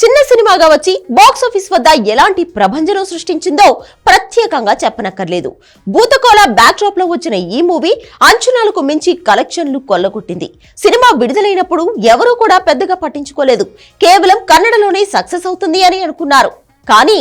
చిన్న సినిమాగా వచ్చి బాక్స్ ఆఫీస్ వద్ద ఎలాంటి ప్రభంజనం సృష్టించిందో ప్రత్యేకంగా చెప్పనక్కర్లేదు. భూతకోల బ్యాక్ డ్రాప్లో వచ్చిన ఈ మూవీ అంచనాలకు మించి కలెక్షన్లు కొల్లగొట్టింది. సినిమా విడుదలైనప్పుడు ఎవరూ కూడా పెద్దగా పట్టించుకోలేదు. కేవలం కన్నడలోనే సక్సెస్ అవుతుంది అని అనుకున్నారు. కానీ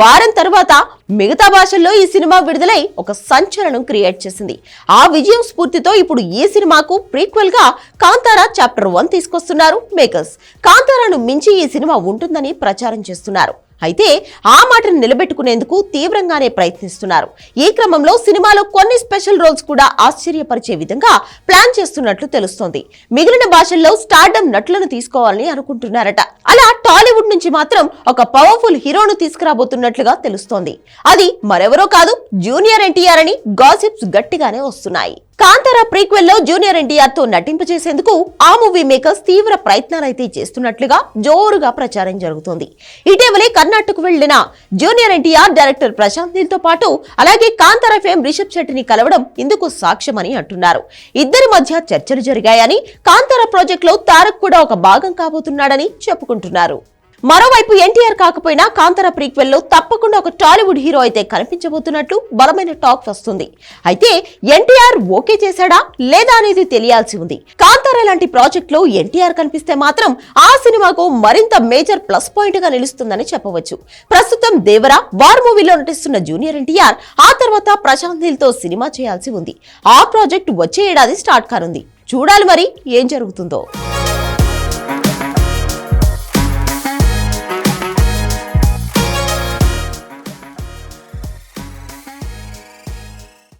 వారం తర్వాత మిగతా భాషల్లో ఈ సినిమా విడుదలై ఒక సంచలనం క్రియేట్ చేసింది. ఆ విజయం స్ఫూర్తితో ఇప్పుడు ఈ సినిమాకు ప్రీక్వెల్గా కాంతారా చాప్టర్ వన్ తీసుకొస్తున్నారు మేకర్స్. కాంతారాను మించి ఈ సినిమా ఉంటుందని ప్రచారం చేస్తున్నారు. అయితే ఆ మాటను నిలబెట్టుకునేందుకు తీవ్రంగానే ప్రయత్నిస్తున్నారు. ఈ క్రమంలో సినిమాలో కొన్ని స్పెషల్ రోల్స్ కూడా ఆశ్చర్యపరిచే విధంగా ప్లాన్ చేస్తున్నట్లు తెలుస్తోంది. మిగిలిన భాషల్లో స్టార్డమ్ నటులను తీసుకోవాలని అనుకుంటున్నారట. అలా టాలీవుడ్ నుంచి మాత్రం ఒక పవర్ఫుల్ హీరోను తీసుకురాబోతున్నట్లుగా తెలుస్తోంది. అది మరెవరో కాదు జూనియర్ ఎన్టీఆర్ అని గాసిప్స్ గట్టిగానే వస్తున్నాయి. కాంతారా ప్రీక్వెల్లో జూనియర్ ఎన్టీఆర్తో నటింపజేసేందుకు ఆ మూవీ మేకర్స్ తీవ్ర ప్రయత్నాలైతే చేస్తున్నట్లుగా జోరుగా ప్రచారం జరుగుతోంది. ఇటీవలే కర్ణాటకకు వెళ్ళిన జూనియర్ ఎన్టీఆర్ డైరెక్టర్ ప్రశాంత్ నీల్తో పాటు అలాగే కాంతారా ఫేమ్ రిషబ్ శెట్టిని కలవడం ఇందుకు సాక్ష్యమని అంటున్నారు. ఇద్దరి మధ్య చర్చలు జరిగాయని కాంతారా ప్రాజెక్ట్లో తారక్ కూడా ఒక భాగం కాబోతున్నాడని చెప్పుకుంటున్నారు. మరోవైపు ఎన్టీఆర్ కాకపోయినా కాంతార ప్రీక్వెల్లో తప్పకుండా ఒక టాలీవుడ్ హీరో అయితే కనిపించబోతున్నట్లు బలమైన టాక్ వస్తుంది. అయితే ఎన్టీఆర్ ఓకే చేశాడా లేదా అనేది తెలియాల్సి ఉంది. కాంతార లాంటి ప్రాజెక్ట్లో ఎన్టీఆర్ కనిపిస్తే మాత్రం ఆ సినిమాకు మరింత మేజర్ ప్లస్ పాయింట్గా నిలుస్తుందని చెప్పవచ్చు. ప్రస్తుతం దేవరా వార్ మూవీలో నటిస్తున్న జూనియర్ ఎన్టీఆర్ ఆ తర్వాత ప్రశాంత్ నీల్తో సినిమా చేయాల్సి ఉంది. ఆ ప్రాజెక్ట్ వచ్చే ఏడాది స్టార్ట్ కానుంది. చూడాలి మరి ఏం జరుగుతుందో.